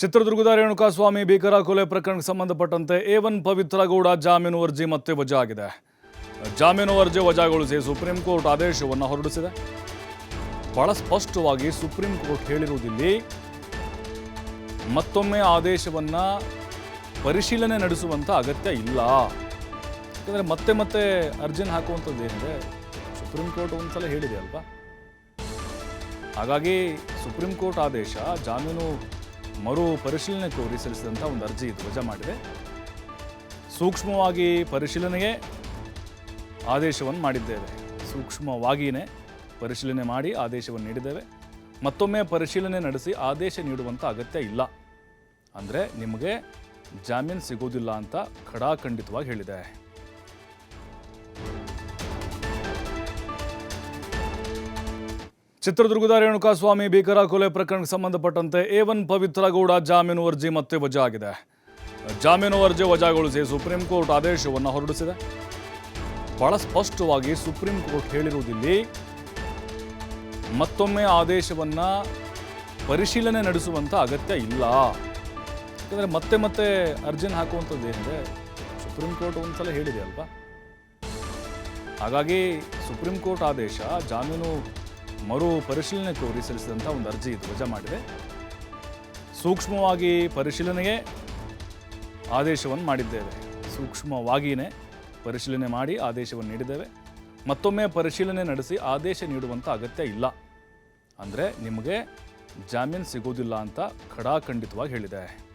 ಚಿತ್ರದುರ್ಗದ ರೇಣುಕಾಸ್ವಾಮಿ ಭೀಕರ ಕೊಲೆ ಪ್ರಕರಣಕ್ಕೆ ಸಂಬಂಧಪಟ್ಟಂತೆ ಎ ಒನ್ ಪವಿತ್ರಗೌಡ ಜಾಮೀನು ಅರ್ಜಿ ಮತ್ತೆ ವಜಾ ಆಗಿದೆ ಜಾಮೀನು ಅರ್ಜಿ ವಜಾಗೊಳಿಸಿ ಸುಪ್ರೀಂ ಕೋರ್ಟ್ ಆದೇಶವನ್ನು ಹೊರಡಿಸಿದೆ. ಬಹಳ ಸ್ಪಷ್ಟವಾಗಿ ಸುಪ್ರೀಂ ಕೋರ್ಟ್ ಹೇಳಿರುವುದಿಲ್ಲಿ ಮತ್ತೊಮ್ಮೆ ಆದೇಶವನ್ನ ಪರಿಶೀಲನೆ ನಡೆಸುವಂತ ಅಗತ್ಯ ಇಲ್ಲ. ಯಾಕಂದರೆ ಮತ್ತೆ ಮತ್ತೆ ಅರ್ಜಿನ ಹಾಕುವಂಥದ್ದು ಏನಿದೆ, ಸುಪ್ರೀಂ ಕೋರ್ಟ್ ಒಂದ್ಸಲ ಹೇಳಿದೆ ಅಲ್ವಾ? ಹಾಗಾಗಿ ಸುಪ್ರೀಂ ಕೋರ್ಟ್ ಆದೇಶ ಜಾಮೀನು ಮರು ಪರಿಶೀಲನೆ ಕೋರಿ ಸಲ್ಲಿಸಿದಂಥ ಒಂದು ಅರ್ಜಿ ಇದು ವಜಾ ಮಾಡಿದೆ. ಸೂಕ್ಷ್ಮವಾಗಿ ಪರಿಶೀಲನೆಗೆ ಆದೇಶವನ್ನು ಮಾಡಿದ್ದೇವೆ. ಸೂಕ್ಷ್ಮವಾಗಿಯೇ ಪರಿಶೀಲನೆ ಮಾಡಿ ಆದೇಶವನ್ನು ನೀಡಿದ್ದೇವೆ. ಮತ್ತೊಮ್ಮೆ ಪರಿಶೀಲನೆ ನಡೆಸಿ ಆದೇಶ ನೀಡುವಂಥ ಅಗತ್ಯ ಇಲ್ಲ. ಅಂದರೆ ನಿಮಗೆ ಜಾಮೀನು ಸಿಗೋದಿಲ್ಲ ಅಂತ ಖಡಾಖಂಡಿತವಾಗಿ ಹೇಳಿದೆ. ಚಿತ್ರದುರ್ಗದ ರೇಣುಕಾಸ್ವಾಮಿ ಭೀಕರ ಕೊಲೆ ಪ್ರಕರಣಕ್ಕೆ ಸಂಬಂಧಪಟ್ಟಂತೆ ಎ ಒನ್ ಪವಿತ್ರ ಗೌಡ ಜಾಮೀನು ಅರ್ಜಿ ಮತ್ತೆ ವಜಾ ಆಗಿದೆ ಜಾಮೀನು ಅರ್ಜಿ ವಜಾಗೊಳಿಸಿ ಸುಪ್ರೀಂ ಕೋರ್ಟ್ ಆದೇಶವನ್ನು ಹೊರಡಿಸಿದೆ. ಬಹಳ ಸ್ಪಷ್ಟವಾಗಿ ಸುಪ್ರೀಂ ಕೋರ್ಟ್ ಹೇಳಿರುವುದಿಲ್ಲಿ ಮತ್ತೊಮ್ಮೆ ಆದೇಶವನ್ನ ಪರಿಶೀಲನೆ ನಡೆಸುವಂತ ಅಗತ್ಯ ಇಲ್ಲ. ಯಾಕಂದರೆ ಮತ್ತೆ ಮತ್ತೆ ಅರ್ಜಿನ ಹಾಕುವಂಥದ್ದು ಏನಿದೆ, ಸುಪ್ರೀಂ ಕೋರ್ಟ್ ಒಂದ್ಸಲ ಹೇಳಿದೆ ಅಲ್ವಾ? ಹಾಗಾಗಿ ಸುಪ್ರೀಂ ಕೋರ್ಟ್ ಆದೇಶ ಜಾಮೀನು ಮರು ಪರಿಶೀಲನೆ ಕೋರಿ ಸಲ್ಲಿಸಿದಂಥ ಒಂದು ಅರ್ಜಿ ಇದು ವಜಾ ಮಾಡಿದೆ. ಸೂಕ್ಷ್ಮವಾಗಿ ಪರಿಶೀಲನೆಗೆ ಆದೇಶವನ್ನು ಮಾಡಿದ್ದೇವೆ. ಸೂಕ್ಷ್ಮವಾಗಿಯೇ ಪರಿಶೀಲನೆ ಮಾಡಿ ಆದೇಶವನ್ನು ನೀಡಿದ್ದೇವೆ. ಮತ್ತೊಮ್ಮೆ ಪರಿಶೀಲನೆ ನಡೆಸಿ ಆದೇಶ ನೀಡುವಂಥ ಅಗತ್ಯ ಇಲ್ಲ. ಅಂದರೆ ನಿಮಗೆ ಜಾಮೀನು ಸಿಗೋದಿಲ್ಲ ಅಂತ ಖಡಾಖಂಡಿತವಾಗಿ ಹೇಳಿದೆ.